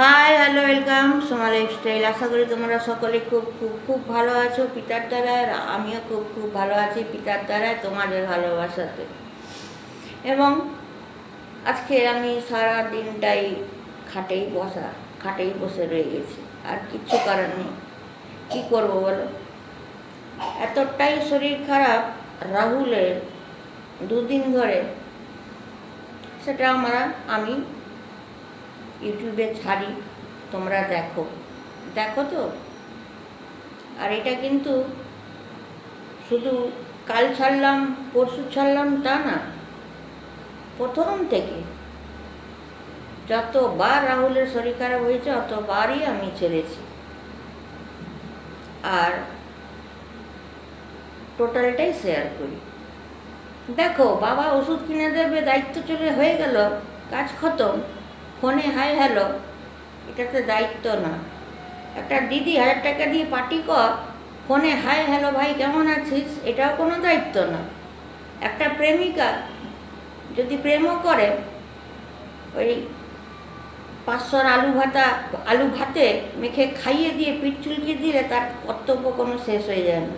Hi hello welcome Soma lifestyle আশা করি তোমরা সকলে খুব খুব খুব ভালো আছো। পিতার দ্বারা আমিও খুব খুব ভালো আছি পিতার দ্বারায়, তোমাদের ভালোবাসাতে। এবং আজকে আমি সারা দিনটাই খাটেই বসা, খাটেই বসে রয়ে গেছি। আর কিচ্ছু করার নেই। কী করব বলো? এতটাই শরীর খারাপ রাহুলের দুদিন ধরে, সেটা আমরা, আমি ইউটিউবে ছাড়ি, তোমরা দেখো। দেখো তো? আর এটা কিন্তু শুধু কাল ছাড়লাম, পরশু ছাড়লাম তা না, প্রথম থেকে। যতবার রাহুলের শরীর খারাপ হয়েছে, অতবারই আমি ছেড়েছি। আর টোটালটাই শেয়ার করি। দেখো, বাবা ওষুধ কিনে দেবে, দায়িত্ব চলে হয়ে গেল, কাজ খতম। ফোনে, হাই, হ্যালো। এটা তো দায়িত্ব না। একটা দিদি হাজার টাকা দিয়ে পার্টি কর। ফোনে, হাই, হ্যালো ভাই, কেমন আছিস? এটাও কোনো দায়িত্ব না। একটা প্রেমিকা যদি প্রেমও করে, ওই পাঁচশোর আলু ভাতা আলু ভাতে মেখে খাইয়ে দিয়ে, পিঠ চুলকি দিলে তার কর্তব্য কোনো শেষ হয়ে যায় না।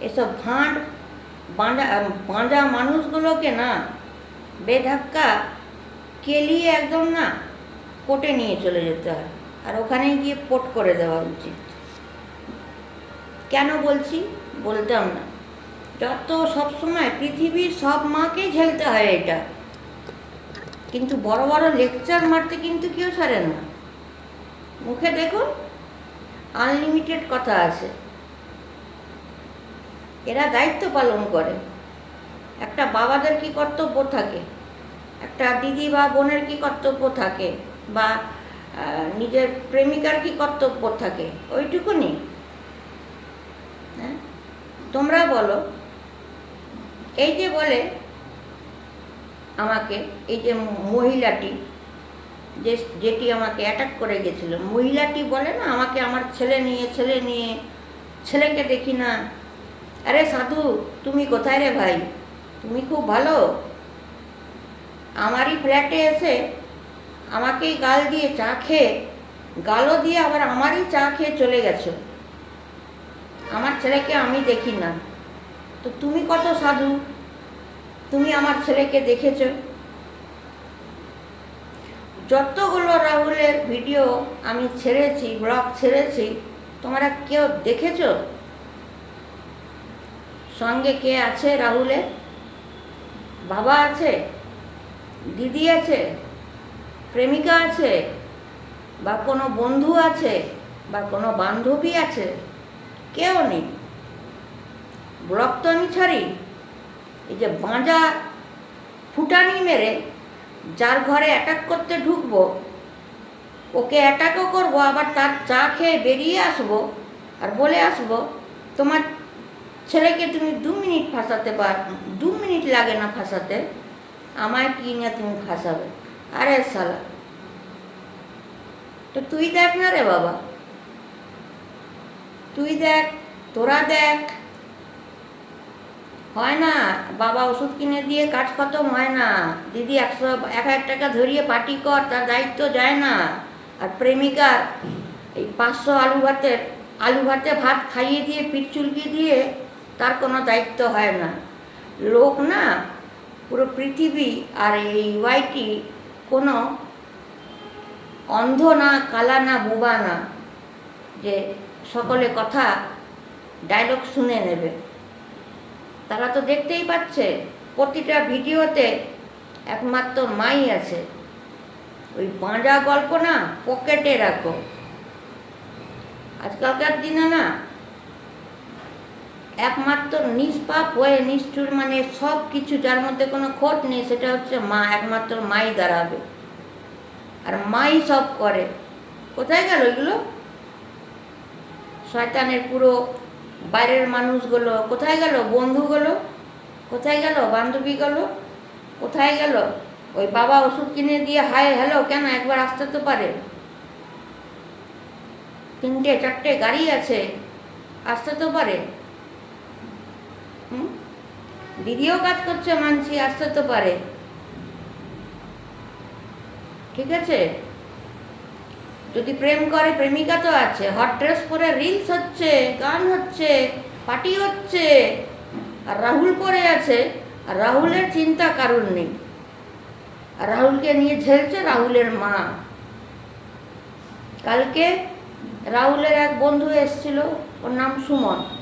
এসব ভাঁড় বাঁধা বাঁধা মানুষগুলোকে না, বেধাক্কা কেলিয়ে একদম না কোটে নিয়ে চলে যেতে হয়। আর ওখানে গিয়ে পোট করে দেওয়া উচিত। কেন বলছি? বলতাম না। যত সবসময় পৃথিবীর সব মাকে ঝেলতে হয় এটা। কিন্তু বড় বড় লেকচার মারতে কিন্তু কেউ ছাড়ে না। মুখে দেখুন, আনলিমিটেড কথা আছে। এরা দায়িত্ব পালন করে। একটা বাবাদের কি কর্তব্য থাকে? একটা দিদি বা বোনের কি কর্তব্য থাকে বা নিজের প্রেমিকার কি কর্তব্য থাকে, ওইটুকুনি। হ্যাঁ? তোমরা বলো, এই যে বলে আমাকে, এই যে মহিলাটি, যে, যেটি আমাকে অ্যাটাক করে গেছিল, মহিলাটি বলে না, আমাকে আমার ছেলে নিয়ে ছেলে নিয়ে, ছেলেকে দেখি না। আরে সাধু, তুমি কোথায় রে ভাই? তুমি খুব ভালো। আমারই ফ্ল্যাটে এসে আমাকেই গাল দিয়ে চা খেয়ে, গালও দিয়ে আবার আমারই চা খেয়ে চলে গেছো। আমার ছেলেকে আমি দেখি না। তো তুমি কত সাধু? তুমি আমার ছেলেকে দেখেছ? যতগুলো রাহুলের ভিডিও আমি ছেড়েছি ব্লগ ছেড়েছি, তোমরা কেউ দেখেছ? সঙ্গে কে আছে রাহুলের? বাবা আছে? দিদি আছে, প্রেমিকা আছে, বা কোনো বন্ধু আছে, বা কোনো বান্ধবী আছে, কেউ নেই। ব্লক তো আমি ছাড়ি। এই যে বাঁজা ফুটানি মেরে যার ঘরে অ্যাটাক করতে ঢুকবো, ওকে অ্যাটাকও করব, আবার তার চা খেয়ে বেরিয়ে আসব আর বলে আসব, তোমার ছেলেকে তুমি দু মিনিট ফাঁসাতে পার দু মিনিট লাগে না ফাঁসাতে। আমায় কি নিয়ে তুমি ফাঁসাবে? আরে সালা তো তুই দেখ না রে বাবা। তুই দেখ, তোরা দেখ। হয় না, বাবা ওষুধ কিনে দিয়ে কাজ খতম হয় না। দিদি একশো, এক হাজার টাকা ধরিয়ে পার্টি কর, তার দায়িত্ব যায় না। আর প্রেমিকার এই পাঁচশো আলু ভাতের আলু ভাতে ভাত খাইয়ে দিয়ে পিঠ চুলকি দিয়ে তার কোনো দায়িত্ব হয় না। লোক না পুরো পৃথিবী আর এই ওয়াইটি কোনো অন্ধ না, কালা না, বোবা না, যে সকলে কথা ডায়লগ শুনে নেবে। তারা তো দেখতেই পাচ্ছে, প্রতিটা ভিডিওতে একমাত্র মাই আছে। ওই বাঁজা গল্প না, পকেটে রাখো। আজকালকার দিনে না একমাত্র নিষ্পাপ হয়ে নিষ্ঠুর মানে সব কিছু যার মধ্যে কোনো খোট নেই, সেটা হচ্ছে মা, একমাত্র মাই দাঁড়াবে। আর মাই সব করে। কোথায় গেল এগুলো? শয়তানের পুরো বাইরের মানুষগুলো। কোথায় গেল? বন্ধুগুলো? কোথায় গেল? বান্ধবীগুলো? কোথায় গেল? ওই বাবা ওষুধ কিনে দিয়ে হাই হ্যালো, কেন একবার আসতে তো পারে? তিনটে, চারটে গাড়ি আছে, আসতে তো পারে। দিদিও কাজ করছে মানছি, আসতে তো পারে। ঠিক আছে? যদি প্রেম করে, প্রেমিকা তো আছে। হট ড্রেস পরে রিলস হচ্ছে, গান হচ্ছে পার্টি হচ্ছে, আর রাহুল পরে আছে। আর রাহুলের চিন্তা কারণ নেই। আর রাহুলকে নিয়ে ঝেলছে রাহুলের মা। কালকে রাহুলের এক বন্ধু এসেছিল, ওর নাম সুমন।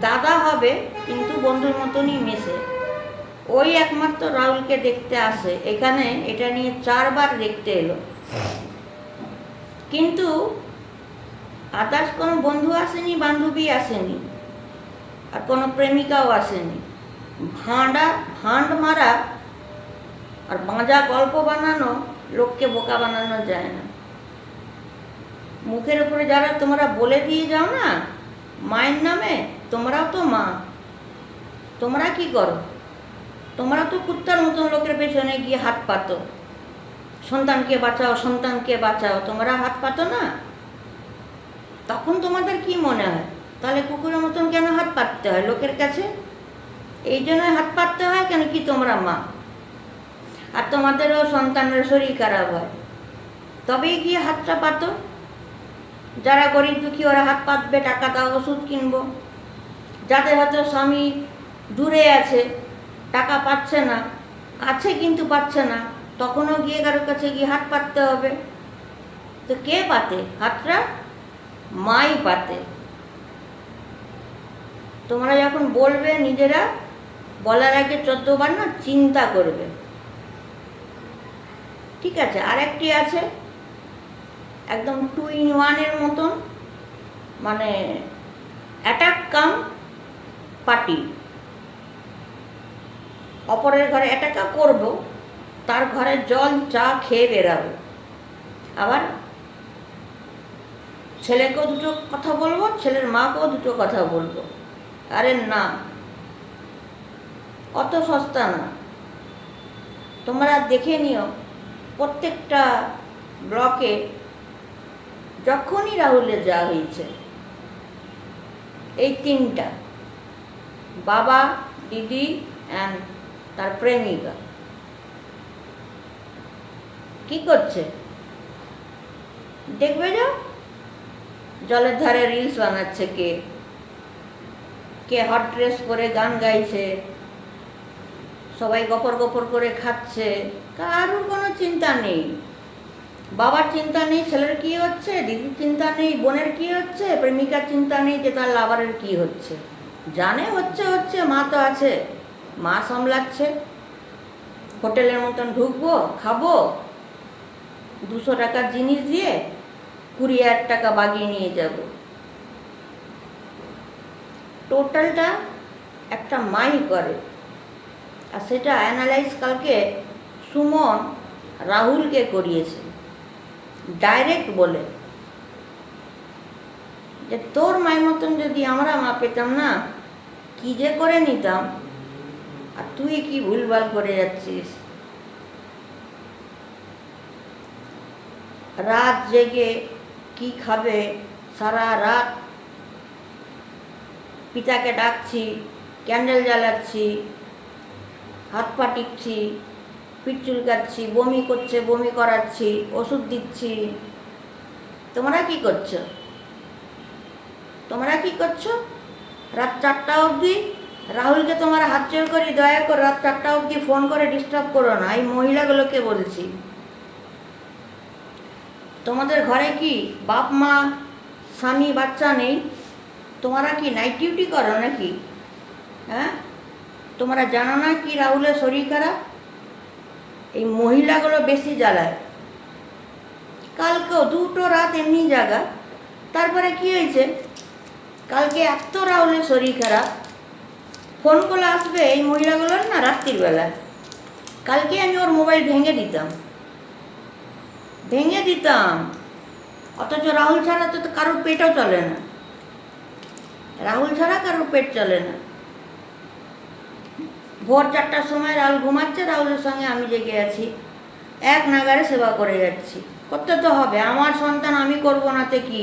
দাদা হবে, কিন্তু বন্ধুর মতনই মেশে ওই একমাত্র রাহুলকে দেখতে আসে। এখানে এটা নিয়ে চারবার দেখতে এলো। কিন্তু আদার্স কোনো বন্ধু আসেনি, বান্ধবী আসেনি, আর কোনো প্রেমিকাও আসেনি। ভাঁড়া, ভাঁড় মারা আর বাঁজা গল্প বানানো লোককে বোকা বানানো যায় না। মুখের উপরে যারা তোমরা বলে দিয়ে যাও না মায়ের নামে তোমরাও তো মা। তোমরা কি করো? তোমরা তো কুত্তার মতন লোকের পেছনে গিয়ে হাত পাতো। সন্তানকে বাঁচাও সন্তানকে বাঁচাও, তোমরা হাত পাতো না? তখন তোমাদের কি মনে হয়? তাহলে কুকুরের মতন কেন হাত পাততে হয় লোকের কাছে? এই জন্য হাত পাততে হয় কেন কি তোমরা মা? আর তোমাদেরও সন্তানের শরীর খারাপ হয়। তবেই গিয়ে হাতটা পাতো। যারা গরিব দুঃখী, ওরা হাত পাতবে, টাকা দাও, ওষুধ কিনবো। যাদের হয়তো স্বামী দূরে আছে, টাকা পাচ্ছে না, আছে কিন্তু পাচ্ছে না, তখনও গিয়ে কারোর কাছে গিয়ে হাত পাততে হবে। তো কে পাতে? হাতটা মাই পাতে। তোমরা যখন বলবে, নিজেরা বলার আগে চোদ্দবার না চিন্তা করবে। ঠিক আছে, আরেকটি আছে। একদম টু ইন ওয়ানের মতন মানে অ্যাটাক কাম পার্টি অপরের ঘরে অ্যাটাকা করব, তার ঘরে জল, চা খেয়ে বেরাবো। আবার ছেলেকেও দুটো কথা বলব, ছেলের মাকেও দুটো কথা বলব। আরে না, অত সস্তা না। তোমরা দেখে নিও, প্রত্যেকটা ব্লকে যখনই রাহুলের যা হয়েছে। এই তিনটা, বাবা, দিদি অ্যান্ড তার প্রেমিকা। কি করছে? দেখবে যাও জলের ধারে রিলস বানাচ্ছে কে? কে হট ড্রেস পরে গান গাইছে? সবাই গপর গপর করে খাচ্ছে? কারোর কোনো চিন্তা নেই। বাবার চিন্তা নেই, ছেলের কি হচ্ছে, দিদির চিন্তা নেই, বোনের কি হচ্ছে, প্রেমিকার চিন্তা নেই যে তার লাভারের কি হচ্ছে। জানে হচ্ছে হচ্ছে, মা তো আছে, মা সামলাচ্ছে। হোটেলের মতন ঢুকবো, খাব, দুশো টাকার জিনিস দিয়ে কুড়ি হাজার টাকা বাগিয়ে নিয়ে যাব। টোটালটা একটা মাই করে। আর সেটা অ্যানালাইজ কালকে সুমন রাহুলকে করিয়েছে। ডাইরেক্ট বলে। যে তোর মায়ের মতন যদি আমরা মা পেতাম না, কি যে করে নিতাম? আর তুই কি ভুলভাল করে যাচ্ছিস? রাত জেগে কি খাবে? সারা রাত পিতাকে ডাকছি, ক্যান্ডেল জ্বালাচ্ছি, হাত পা টিপছি পিঠ চুলকাচ্ছি, বমি করছে, বমি করাচ্ছি, ওষুধ দিচ্ছি। তোমরা কি করছ? তোমরা কি করছ? রাত চারটা অবধি? রাহুলকে তোমরা হাত জোর করি, দয়া করে রাত চারটা অবধি ফোন করে ডিস্টার্ব করো না, এই মহিলাগুলোকে বলছি। তোমাদের ঘরে কি বাপ, মা, স্বামী, বাচ্চা নেই? তোমরা কি নাইট ডিউটি করো নাকি? হ্যাঁ? তোমরা জানো না কি রাহুলের শরীর খারাপ? এই মহিলাগুলো বেশি জ্বালায়। কালকেও দুটো রাত এমনি জাগা। তারপরে কি হয়েছে? কালকে এত রাহুলের শরীর খারাপ। ফোন করলে আসবে এই মহিলাগুলোর না রাত্রির বেলা কালকে আমি ওর মোবাইল ভেঙে দিতাম। ভেঙে দিতাম। অথচ রাহুল ছাড়া তো কারোর পেটও চলে না। রাহুল ছাড়া কারোর পেট চলে না। ভোর চারটার সময় রাহুল ঘুমাচ্ছে, রাহুলের সঙ্গে আমি জেগে আছি। এক নাগারে সেবা করে যাচ্ছি। করতে তো হবে, আমার সন্তান আমি করব না তে কি?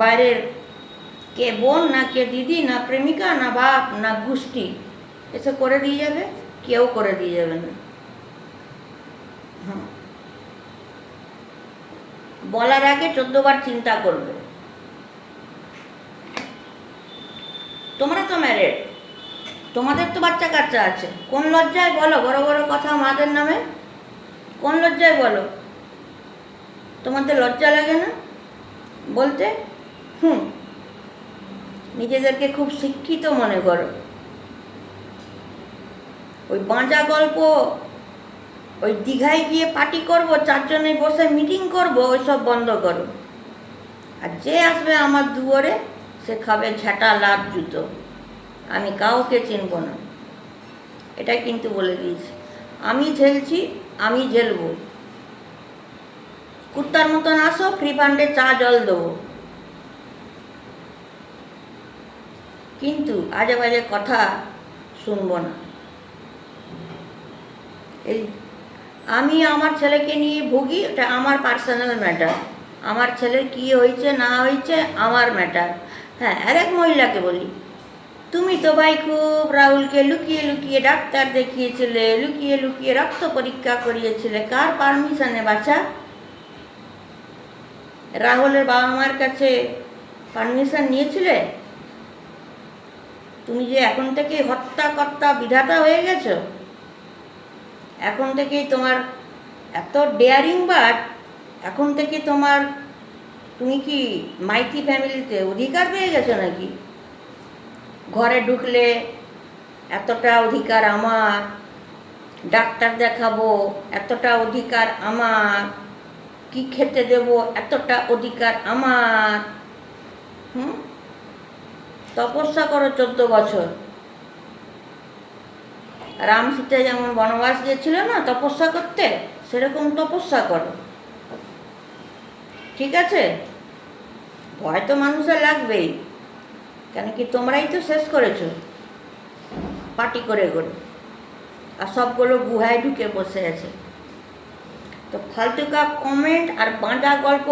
বাইরের কে বোন না কে দিদি না প্রেমিকা না বাপ না গোষ্ঠী এসে করে দিয়ে যাবে? কেউ করে দিয়ে যাবে না। বলার আগে চোদ্দবার চিন্তা করবে। তোমরা তো ম্যারেড তোমাদের তো বাচ্চা কাচ্চা আছে। কোন লজ্জায় বলো? বড় বড় কথা মাদের নামে? কোন লজ্জায় বলো? তোমাদের লজ্জা লাগে না? বলতে, হুম, নিজেদেরকে খুব শিক্ষিত মনে করো। ওই বাঁজা গল্প, ওই দীঘায় গিয়ে পার্টি করব, চারজনে বসে মিটিং করব, ওই সব বন্ধ করো। আর যে আসবে আমার দুয়ারে, সে খাবে ঝাঁটা লাভ জুতো। আমি কাউকে চিনব না। এটা কিন্তু বলে দিয়েছি। আমি ঝেলছি, আমি ঝেলবো। কুত্তার মতন আসো ফ্রি ফান্ডে চা, জল দেবো। কিন্তু আজে বাজে কথা শুনব না। এই আমি আমার ছেলেকে নিয়ে ভুগি, এটা আমার পার্সোনাল ম্যাটার আমার ছেলের কী হয়েছে, না হয়েছে, আমার ম্যাটার হ্যাঁ আরেক মহিলাকে বলি। তুমি তো ভাই খুব রাহুলকে লুকিয়ে লুকিয়ে ডাক্তার দেখিয়েছিলে, লুকিয়ে লুকিয়ে রক্ত পরীক্ষা করিয়েছিলে। কার পারমিশনে বাচ্চা রাহুলের বাবা মার কাছে পারমিশন নিয়েছিলে? তুমি যে এখন থেকে হত্যাকর্তা, বিধাতা হয়ে গেছো? এখন থেকেই তোমার এত ডেয়ারিং বাট এখন থেকে তোমার, তুমি কি মাইতি ফ্যামিলিতে অধিকার পেয়ে গেছো নাকি? ঘরে ঢুকলে এতটা অধিকার আমার, ডাক্তার দেখাবো, এতটা অধিকার আমার, কি খেতে দেব, এতটা অধিকার আমার। হুম? তপস্যা করো চোদ্দ বছর। রাম সীতা যেমন বনবাস গিয়েছিল না, তপস্যা করতে, সেরকম তপস্যা করো। ঠিক আছে? ভয় তো মানুষের লাগবেই। কেন কি তোমরাই তো শেষ করেছ? পার্টি করে করে আর সবগুলো গুহায় ঢুকে বসে আছে। তো ফালতুকা কমেন্ট আর বাঁধা গল্প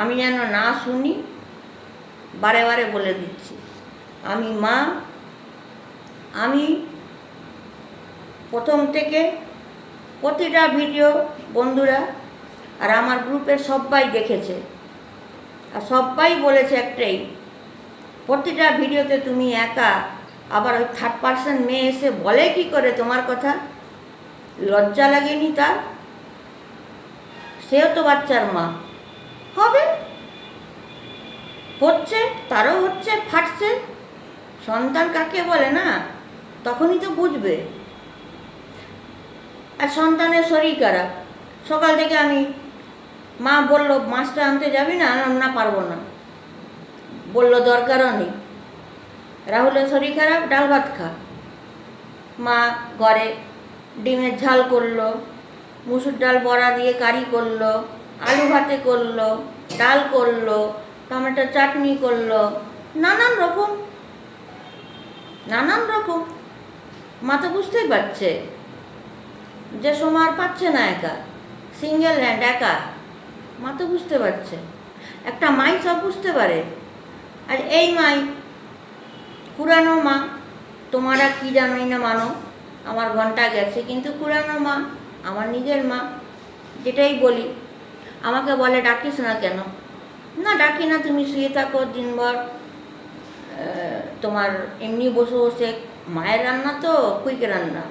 আমি যেন না শুনি, বারে বারে বলে দিচ্ছি। আমি মা, আমি প্রথম থেকে প্রতিটা ভিডিও বন্ধুরা আর আমার গ্রুপের সবাই দেখেছে। আর সবাই বলেছে একটাই প্রতিটা ভিডিওতে তুমি একা, আবার ওই থার্ড পার্সন মেয়ে এসে বলে কি করে তোমার কথা? লজ্জা লাগেনি তার? সেও তো বাচ্চার মা। হবে? হচ্ছে, তারও হচ্ছে, ফাটছে। সন্তান কাকে বলে না? তখনই তো বুঝবে। আর সন্তানের শরীর খারাপ। সকাল থেকে আমি মা বলল, মাছটা আনতে যাবি না? না, পারব না। বলল, দরকারও নেই। রাহুলের শরীর খারাপ, ডাল ভাত খা। মা ঘরে ডিমের ঝাল করল, মুসুর ডাল বড়া দিয়ে কারি করল, আলু ভাতে করল, ডাল করল, টমেটো চাটনি করল, নানান রকম নানান রকম। মা তো বুঝতেই পারছে যে সময় আর পাচ্ছে না একা, সিঙ্গেল হ্যান্ড একা। মা তো বুঝতে পারছে। একটা মাই সব বুঝতে পারে। আর এই মাই পুরানো মা, তোমারা কি জানোই না মানো, আমার ঘণ্টা গেছে, কিন্তু পুরানো মা, আমার নিজের মা, যেটাই বলি, আমাকে বলে ডাকিস না কেন? না ডাকি না, তুমি শুয়ে থাকো দিনভর তোমার এমনি বসে বসে, মায়ের রান্না তো কুইক রান্না।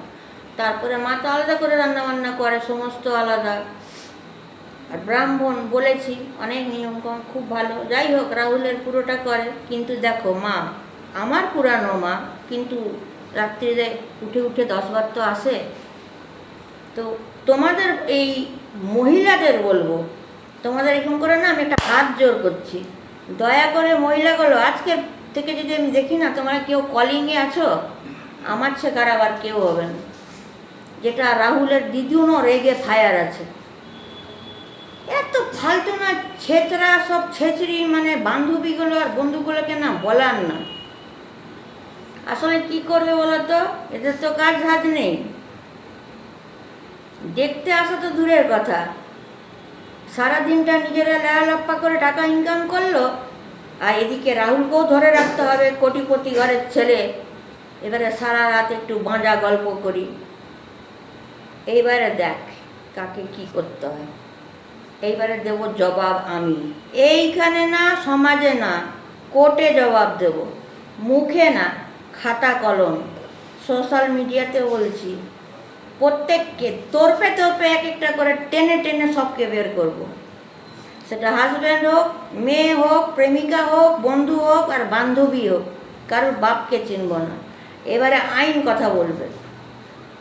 তারপরে মা তো আলাদা করে রান্না বান্না করে, সমস্ত আলাদা। আর ব্রাহ্মণ বলেছি, অনেক নিয়মকানুন খুব ভালো। যাই হোক, রাহুলের পুরোটা করে, কিন্তু দেখো মা, আমার পুরানো মা, কিন্তু রাত্রিরে উঠে উঠে দশবার তো আসে। তো তোমাদের এই মহিলাদের বলব, তোমাদের এরকম করে না, আমি একটা হাত জোর করছি। দয়া করে মহিলাগুলো আজকে থেকে যদি আমি দেখি না, তোমরা কেউ কলিংয়ে আছো? আমার ছেকার আবার কেউ হবে না। যেটা রাহুলের দিদিউনও রেগে ফায়ার আছে। এত ফালতু না ছেচরা সব ছেচড়ি মানে বান্ধবীগুলো আর বন্ধুগুলোকে না বলার না। আসলে কি করবে বলো তো? এদের তো কাজ হাজ নেই। দেখতে আসা তো দূরের কথা। সারাদিনটা নিজেরা লাপ্পা করে টাকা ইনকাম করল, আর এদিকে রাহুলকেও ধরে রাখতে হবে, কোটিপতি ঘরের ছেলে। এবারে সারা রাত একটু বাঁজা গল্প করি। এইবারে দেখ কাকে কি করতে হয়। এইবারে দেব জবাব আমি। এইখানে না, সমাজে না, কোর্টে জবাব দেব। মুখে না, খাতা কলম। সোশ্যাল মিডিয়াতে বলছি, প্রত্যেককে তোরপে তোরপে এক একটা করে টেনে টেনে সবকে বের করব। সেটা হাজব্যান্ড হোক, মেয়ে হোক, প্রেমিকা হোক, বন্ধু হোক আর বান্ধবী হোক, কারোর বাপকে চিনব না। এবারে আইন কথা বলবে।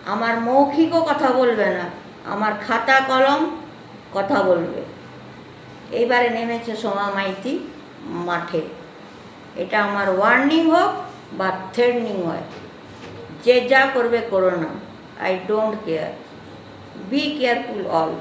আমার মৌখিকও কথা বলবে না। আমার খাতা কলম কথা বলবে। এইবারে নেমেছে সোমা মাইতি মাঠে। এটা আমার ওয়ার্নিং হোক বা থ্রেডনিং হয়। যে যা করবে করো না। I don't care be careful all